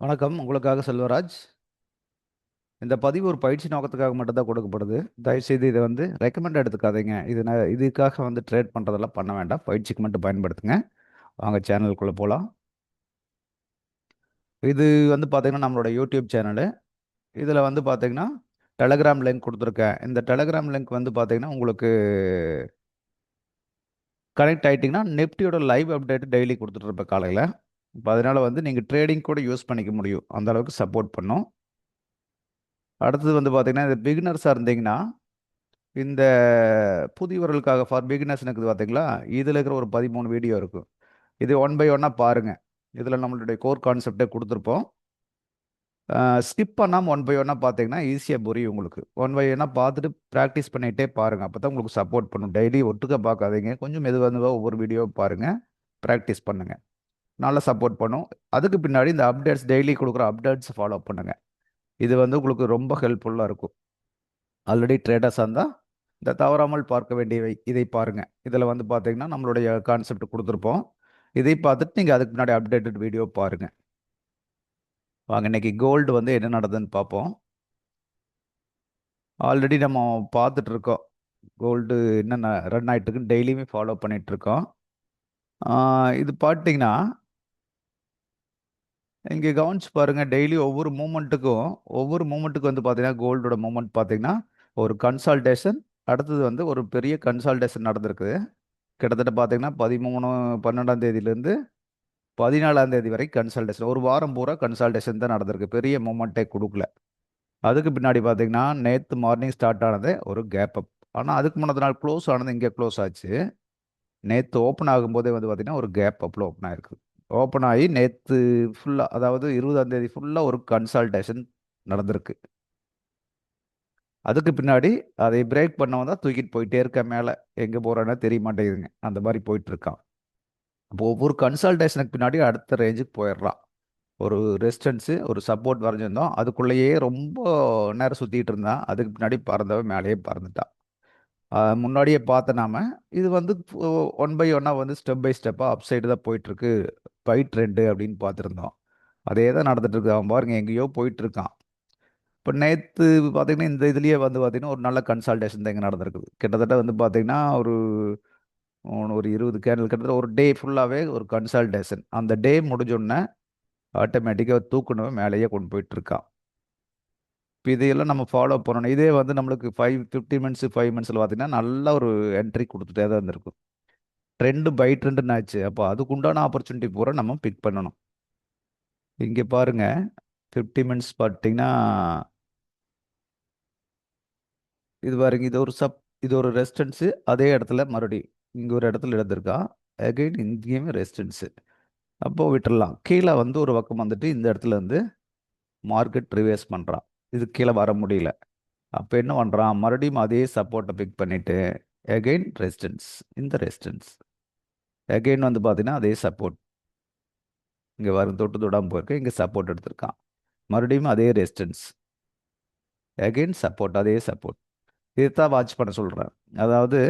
வணக்கம். உங்களுக்காக செல்வராஜ். இந்த பதிவு ஒரு பயிற்சி நோக்கத்துக்காக மட்டும்தான் கொடுக்கப்படுது. தயவுசெய்து இதை வந்து ரெக்கமெண்ட் எடுத்துக்காதீங்க. இது நான் இதுக்காக வந்து ட்ரேட் பண்ணுறதெல்லாம் பண்ண வேண்டாம். பயிற்சிக்கு மட்டும் பயன்படுத்துங்க. வாங்க சேனலுக்குள்ளே போகலாம் இது வந்து பார்த்தீங்கன்னா, நம்மளோட யூடியூப் சேனலு. இதில் வந்து பார்த்தீங்கன்னா, டெலகிராம் லிங்க் கொடுத்துருக்கேன் இந்த டெலகிராம் லிங்க் வந்து பார்த்தீங்கன்னா, உங்களுக்கு கனெக்ட் ஆகிட்டிங்கன்னா நிஃப்டியோட லைவ் அப்டேட் டெய்லி கொடுத்துட்ருப்பேன் காலையில் இப்போ அதனால் வந்து நீங்கள் ட்ரேடிங் கூட யூஸ் பண்ணிக்க முடியும். அந்த அளவுக்கு சப்போர்ட் பண்ணும். அடுத்தது வந்து பார்த்திங்கன்னா இந்த பிகினர்ஸாக இருந்தீங்கன்னா, இந்த புதியவர்களுக்காக ஃபார் பிகினர்ஸ் இருக்குது பார்த்தீங்களா? இதில் இருக்கிற ஒரு 13 வீடியோ இருக்கும். இது ஒன் பை ஒன்னாக பாருங்கள் இதில் நம்மளுடைய கோர் கான்செப்ட்டே கொடுத்துருப்போம் ஸ்கிப் பண்ணாமல் ஒன் பை ஒன்னா பார்த்தீங்கன்னா, ஈஸியாக புரியும் உங்களுக்கு. ஒன் பை ஒன்னா பார்த்துட்டு ப்ராக்டிஸ் பண்ணிகிட்டே பாருங்கள் அப்போ தான் உங்களுக்கு சப்போர்ட் பண்ணும். டெய்லி ஒட்டுக்க பார்க்காதீங்க. கொஞ்சம் மெதுவாக ஒவ்வொரு வீடியோவை பாருங்கள் ப்ராக்டிஸ் பண்ணுங்கள் நல்லா சப்போர்ட் பண்ணும். அதுக்கு பின்னாடி இந்த அப்டேட்ஸ் டெய்லி கொடுக்குற அப்டேட்ஸ் ஃபாலோ பண்ணுங்க. இது வந்து உங்களுக்கு ரொம்ப ஹெல்ப்ஃபுல்லாக இருக்கும். ஆல்ரெடி ட்ரேடர்ஸாக இருந்தால் இந்த தவறாமல் பார்க்க வேண்டியவை இதை பாருங்கள் இதில் வந்து பார்த்தீங்கன்னா, நம்மளுடைய கான்செப்ட் கொடுத்துருப்போம் இதை பார்த்துட்டு நீங்கள் அதுக்கு முன்னாடி அப்டேட்டட் வீடியோ பாருங்கள் வாங்க இன்னைக்கு கோல்டு வந்து என்ன நடந்ததுன்னு பார்ப்போம். ஆல்ரெடி நம்ம பார்த்துட்ருக்கோம் கோல்டு என்னென்ன ரன் ஆகிட்டுருக்குன்னு டெய்லியுமே ஃபாலோ பண்ணிகிட்ருக்கோம் இது பார்த்தீங்கன்னா இங்கே கவனிச்சு பாருங்கள் டெய்லி ஒவ்வொரு மூமெண்ட்டுக்கும் ஒவ்வொரு மூமெண்ட்டுக்கு வந்து பார்த்தீங்கன்னா, கோல்டோட மூமெண்ட் பார்த்தீங்கன்னா, ஒரு கன்சால்டேஷன் அடுத்தது வந்து ஒரு பெரிய கன்சால்டேஷன் நடந்திருக்குது. கிட்டத்தட்ட பார்த்தீங்கன்னா, 13 12ஆம் தேதியிலேருந்து 14ஆம் தேதி வரை கன்சல்டேஷன் ஒரு வாரம் பூரா கன்சால்டேஷன் தான் நடந்திருக்கு. பெரிய மூமெண்ட்டே கொடுக்கல அதுக்கு பின்னாடி பார்த்தீங்கன்னா, நேற்று மார்னிங் ஸ்டார்ட் ஆனது ஒரு கேப் அப். ஆனால் அதுக்கு முன்னாடி நாள் க்ளோஸ் ஆனது இங்கே க்ளோஸ் ஆச்சு. நேற்று ஓப்பன் ஆகும்போதே வந்து பார்த்திங்கன்னா ஒரு கேப் அப்பில் ஓப்பன் ஆயிருக்கு. ஓப்பன் ஆகி நேற்று ஃபுல்லாக அதாவது 20ஆம் தேதி ஃபுல்லாக ஒரு கன்சால்டேஷன் நடந்திருக்கு. அதுக்கு பின்னாடி அதை பிரேக் பண்ணவன் தான் தூக்கிட்டு போயிட்டே இருக்க மேலே எங்கே போறான்னே தெரிய மாட்டேங்குதுங்க. அந்த மாதிரி போயிட்டுருக்கான் அப்போ ஒவ்வொரு கன்சால்டேஷனுக்கு பின்னாடி அடுத்த ரேஞ்சுக்கு போயிடுறான். ஒரு ரெசிஸ்டன்ஸு ஒரு சப்போர்ட் வரைஞ்சிருந்தோம். அதுக்குள்ளேயே ரொம்ப நேரம் சுற்றிட்டு இருந்தான். அதுக்கு பின்னாடி பறந்தவன் மேலேயே பறந்துட்டான். முன்னாடியே பார்த்த நாம, இது வந்து ஒன் பை ஒன்னாக வந்து ஸ்டெப் பை ஸ்டெப்பாக அப் சைடு தான் போயிட்டுருக்கு. பை ரெண்டு அப்படின்னு பார்த்துருந்தோம். அதே தான் நடந்துகிட்ருக்கு அவன் பாருங்க எங்கேயோ போயிட்டுருக்கான் இப்போ நேற்று பார்த்தீங்கன்னா, இந்த இதுலேயே வந்து பார்த்திங்கன்னா ஒரு நல்ல கன்சால்டேஷன் தான் இங்கே நடந்திருக்குது. கிட்டத்தட்ட வந்து பார்த்திங்கன்னா ஒரு ஒரு இருபது கேனல் கிட்டத்தட்ட ஒரு டே ஃபுல்லாகவே ஒரு கன்சால்டேஷன். அந்த டே முடிஞ்சோடனே ஆட்டோமேட்டிக்காக தூக்குனவன் மேலேயே கொண்டு போயிட்டுருக்கான் இப்போ இதையெல்லாம் நம்ம ஃபாலோ பண்ணணும். இதே வந்து நம்மளுக்கு 5 15 மினிட்ஸ், 5 மினிட்ஸ்ல பார்த்தீங்கன்னா, நல்ல ஒரு என்ட்ரி கொடுத்துட்டே தான் இருந்திருக்கும். ட்ரெண்ட் பை ட்ரெண்டுன்னு ஆச்சு. அப்போ அதுக்குண்டான ஆப்பர்ச்சுனிட்டி பூரா நம்ம பிக் பண்ணணும். இங்கே பாருங்க 50 மினிட்ஸ் பார்த்தீங்கன்னா இது பாருங்க. இது ஒரு சப் இது ஒரு ரெஸ்டன்ஸு அதே இடத்துல மறுபடியும் இங்கே ஒரு இடத்துல எடுத்திருக்கா அகைன் இங்கேயுமே ரெஸ்டன்ஸு அப்போ விட்டுடலாம் கீழே வந்து ஒரு பக்கம் வந்துட்டு இந்த இடத்துல வந்து மார்க்கெட் ரிவேஸ் பண்ணுறான் இது கீழே வர முடியல. அப்போ என்ன பண்ணுறான் மறுபடியும் அதே சப்போர்ட்டை பிக் பண்ணிவிட்டு அகெயின் ரெசிஸ்டன்ஸ். இந்த ரெசிஸ்டன்ஸ். அகெயின் வந்து பார்த்தீங்கன்னா, அதே சப்போர்ட். இங்கே வரும் தொட்டு தொடாமல் போயிருக்கு. இங்கே சப்போர்ட் எடுத்திருக்கான். மறுபடியும் அதே ரெசிஸ்டன்ஸ். Again support. அதே சப்போர்ட். இதைத்தான் வாட்ச் பண்ண சொல்கிறேன் அதாவது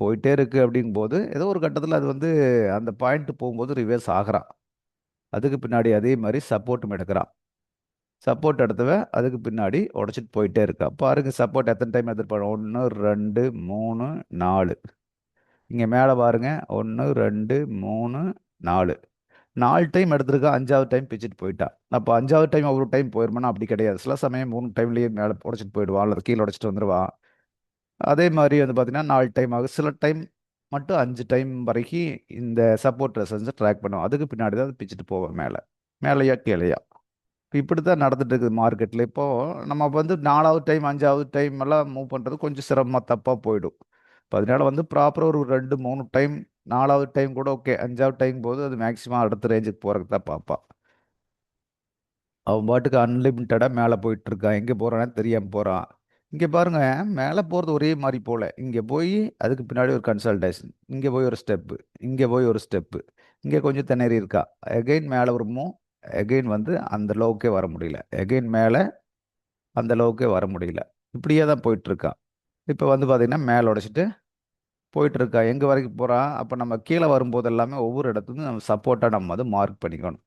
போயிட்டே இருக்குது அப்படிங்கும்போது, ஏதோ ஒரு கட்டத்தில் அது வந்து அந்த பாயிண்ட் போகும்போது ரிவர்ஸ் ஆகுறான். அதுக்கு பின்னாடி அதே மாதிரி சப்போர்ட்டும் எடுக்கிறான் சப்போர்ட் எடுத்தவன் அதுக்கு பின்னாடி உடச்சிட்டு போயிட்டே இருக்கான். பாருங்க சப்போர்ட் எத்தனை டைம் எடுத்திருப்பான். 1, 2, 3, 4. இங்கே மேலே பாருங்க 1, 2, 3, 4. 4 டைம் எடுத்துருக்கா அஞ்சாவது டைம் பிச்சுட்டு போயிட்டான். அப்போ அஞ்சாவது டைம் ஒரு டைம் போயிருமானா அப்படி கிடையாது. சில சமயம் மூணு டைம்லேயே மேலே உடச்சிட்டு போயிடுவான். அல்லது கீழே உடச்சிட்டு வந்துடுவான் அதே மாதிரி வந்து பார்த்தீங்கன்னா, நாலு டைம் ஆகும். சில டைம் மட்டும் அஞ்சு டைம் வரைக்கும் இந்த சப்போர்ட் ரெசன்ஸை ட்ராக் பண்ணுவோம் அதுக்கு பின்னாடி தான் அது போவோம் மேலே மேலேயா கீழேயா இப்படி தான் நடந்துட்டு இருக்குது மார்க்கெட்டில் இப்போது நம்ம வந்து நாலாவது டைம், அஞ்சாவது டைம் எல்லாம் மூவ் பண்ணுறது கொஞ்சம் சிரமமாக தப்பாக போயிடும். இப்போ அதனால வந்து ப்ராப்பராக ஒரு 2, 3 டைம் நாலாவது டைம் கூட ஓகே. அஞ்சாவது டைம் போது அது மேக்ஸிமம் அடுத்த ரேஞ்சுக்கு போகிறதுக்கு தான் பார்ப்பான். அவன் பாட்டுக்கு அன்லிமிட்டடாக மேலே போயிட்டு இருக்கான். போகிறான்னு தெரியாமல் போகிறான் இங்கே பாருங்கள் மேலே போகிறது ஒரே மாதிரி போல் இங்கே போய் அதுக்கு பின்னாடி ஒரு கன்சல்டேஷன் இங்கே போய் ஒரு ஸ்டெப்பு. இங்கே போய் ஒரு ஸ்டெப்பு. இங்கே கொஞ்சம் திணறி இருக்கா. எகெயின் மேலே வருமோ எகெயின் வந்து அந்த லோவுக்கே வர முடியல. எகெயின் மேலே அந்த லோவுக்கே வர முடியல. இப்படியே தான் போயிட்டுருக்கான் இப்போ வந்து பார்த்திங்கன்னா மேலே உடைச்சிட்டு போயிட்டுருக்கா. எங்கே வரைக்கும் போகிறான் அப்போ நம்ம கீழே வரும்போது எல்லாமே ஒவ்வொரு இடத்துலையும் நம்ம சப்போர்ட்டாக நம்ம வந்து மார்க் பண்ணிக்கணும்.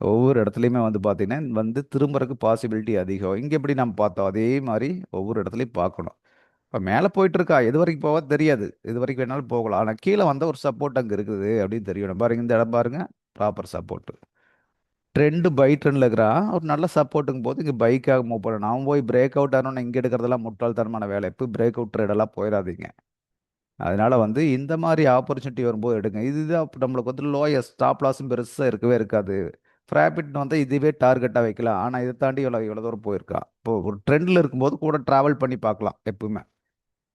ஒவ்வொரு இடத்துலையுமே வந்து பார்த்திங்கன்னா வந்து திரும்புறதுக்கு பாசிபிலிட்டி அதிகம். இங்கே எப்படி நம்ம பார்த்தோம்? அதே மாதிரி ஒவ்வொரு இடத்துலையும் பார்க்கணும். இப்போ மேலே போயிட்டுருக்கா. எது வரைக்கும் போவா? தெரியாது. இது வரைக்கும் வேணாலும் போகலாம். ஆனால் கீழே வந்தால் ஒரு சப்போர்ட் அங்கே இருக்குது அப்படின்னு தெரியணும். பாருங்க இந்த இடம் பாருங்கள் ப்ராப்பர் சப்போர்ட்டு ட்ரெண்டு பை ட்ரெண்டில் இருக்கிறான் ஒரு நல்ல சப்போர்ட்டுங்க போது இங்கே பைக்காக மூவ் பண்ணணும் அவன் போய் பிரேக் அவுட் ஆனோன்னு இங்கே எடுக்கிறதெல்லாம் முட்டாள்தனமான வேலை. இப்போ பிரேக் அவுட் ட்ரேடெல்லாம் போயிடாதீங்க அதனால் வந்து இந்த மாதிரி ஆப்பர்ச்சுனிட்டி வரும்போது எடுங்க. இதுதான் நம்மளுக்கு வந்து லோயஸ்ட் ஸ்டாப் லாஸும் பெருசாக இருக்கவே இருக்காது. ப்ராஃபிட்னு வந்து இதுவே டார்கெட்டாக வைக்கலாம். ஆனால் இதை தாண்டி இவ்வளோ இவ்வளோ தூரம் போயிருக்கா. இப்போ ஒரு ட்ரெண்டில் இருக்கும்போது கூட ட்ராவல் பண்ணி பார்க்கலாம் எப்பவுமே.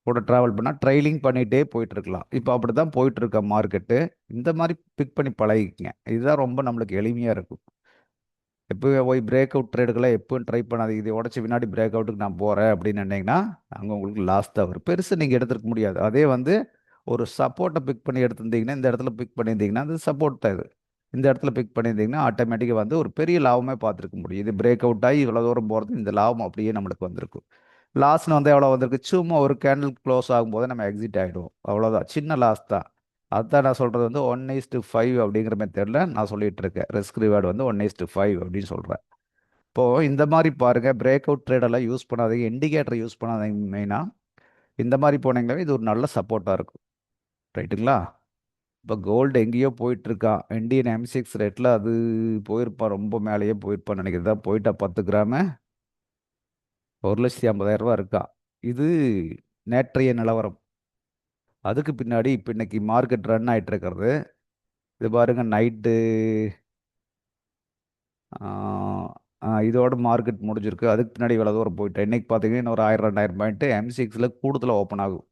கூட ட்ராவல் பண்ணால் ட்ரைலிங் பண்ணிகிட்டே போயிட்டுருக்கலாம் இப்போ அப்படி தான் போயிட்டுருக்க மார்க்கெட்டு இந்த மாதிரி பிக் பண்ணி பழகிக்கங்க. இதுதான் ரொம்ப நம்மளுக்கு எளிமையாக இருக்கும். எப்போவே போய் பிரேக் அவுட் ட்ரேடுகளை எப்பவும் ட்ரை பண்ணாதீங்க. இதை உடச்சி பின்னாடி பிரேக் அவுட்டுக்கு நான் போகிறேன் அப்படின்னு நினைங்கன்னா அங்கே உங்களுக்கு லாஸ் தான் வரும். பெருசு நீங்கள் எடுத்துருக்க முடியாது. அதே வந்து ஒரு சப்போர்ட்டை பிக் பண்ணி எடுத்திருந்தீங்கன்னா இந்த இடத்துல பிக் பண்ணியிருந்தீங்கன்னா அது சப்போர்ட் தான் இது. இந்த இடத்துல பிக் பண்ணியிருந்தீங்கன்னா ஆட்டோமேட்டிக்காக வந்து ஒரு பெரிய லாபமே பார்த்துருக்க முடியும். இது பிரேக் அவுட் ஆகி இவ்வளோ தூரம் போகிறது இந்த லாபம் அப்படியே நம்மளுக்கு வந்திருக்கும். லாஸ்னு வந்து எவ்வளோ வந்திருக்கு? சும்மா ஒரு கேண்டில் க்ளோஸ் ஆகும்போது நம்ம எக்ஸிட் ஆகிடுவோம் அவ்வளோதான் சின்ன லாஸ் தான். அதுதான் நான் சொல்கிறது வந்து ஒன் இஸ் டு ஃபைவ் அப்படிங்கிற மெத்தடில் நான் சொல்லிகிட்டு இருக்கேன் ரிஸ்க் ரிவார்டு வந்து ஒன் இஸ் டு ஃபைவ் அப்படின்னு சொல்கிறேன் இப்போது இந்த மாதிரி பாருங்கள் பிரேக் அவுட் ட்ரேடெல்லாம் யூஸ் பண்ணாதீங்க. இண்டிகேட்டர் யூஸ் பண்ணாதீங்க மெயினாக இந்த மாதிரி போனீங்களே இது ஒரு நல்ல சப்போர்ட்டாக இருக்கும். ரைட்டுங்களா இப்போ கோல்டு எங்கேயோ போயிட்டுருக்கான் இண்டியன் எம் சிக்ஸ் ரேட்டில் அது போயிருப்பான் ரொம்ப மேலேயே போயிருப்பான்னு நினைக்கிறதா போயிட்டா பத்து கிராமு. ஒரு லட்சத்தி ஐம்பதாயிரம் ரூபா இருக்கா. இது நேற்றைய நிலவரம். அதுக்கு பின்னாடி இப்போ இன்னைக்கு மார்க்கெட் ரன் ஆகிட்டு இருக்கிறது இது பாருங்க நைட்டு இதோட மார்க்கெட் முடிஞ்சிருக்கு. அதுக்கு பின்னாடி இவ்வளோ தூரம் போயிட்டேன். இன்னைக்கு பார்த்தீங்கன்னா ஒரு ஆயிரம் ரெண்டாயிரம் பாயிண்ட்டு எம் சிக்ஸில் கூடுதலாக ஓப்பன் ஆகும்.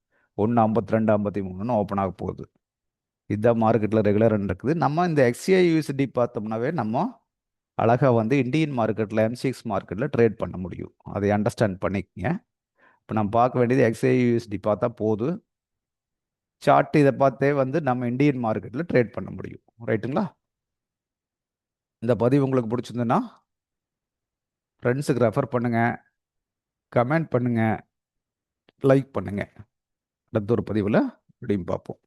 ஒன்று ஐம்பத்தி ரெண்டு ஐம்பத்தி மூணுன்னு ஓப்பன் ஆக போகுது. இதுதான் மார்க்கெட்டில் ரெகுலர் இருக்குது. நம்ம இந்த எக்ஸ்ஐ யூஎஸ்டி பார்த்தோம்னாவே நம்ம அழகாக வந்து இந்தியன் மார்க்கெட்டில் எம்சிஎக்ஸ் மார்க்கெட்டில் ட்ரேட் பண்ண முடியும். அதை அண்டர்ஸ்டாண்ட் பண்ணிக்கங்க. இப்போ நம்ம பார்க்க வேண்டியது எக்ஸ்ஐ யூஎஸ்டி பார்த்தா போதும். சார்ட் இதை பார்த்தே வந்து நம்ம இந்தியன் மார்க்கெட்டில் ட்ரேட் பண்ண முடியும். ரைட்டுங்களா இந்த பதிவு உங்களுக்கு பிடிச்சிருந்ததுன்னா ஃப்ரெண்ட்ஸுக்கு ரெஃபர் பண்ணுங்கள் கமெண்ட் பண்ணுங்கள் லைக் பண்ணுங்கள் அடுத்த ஒரு பதிவில் இப்படியும் பார்ப்போம்.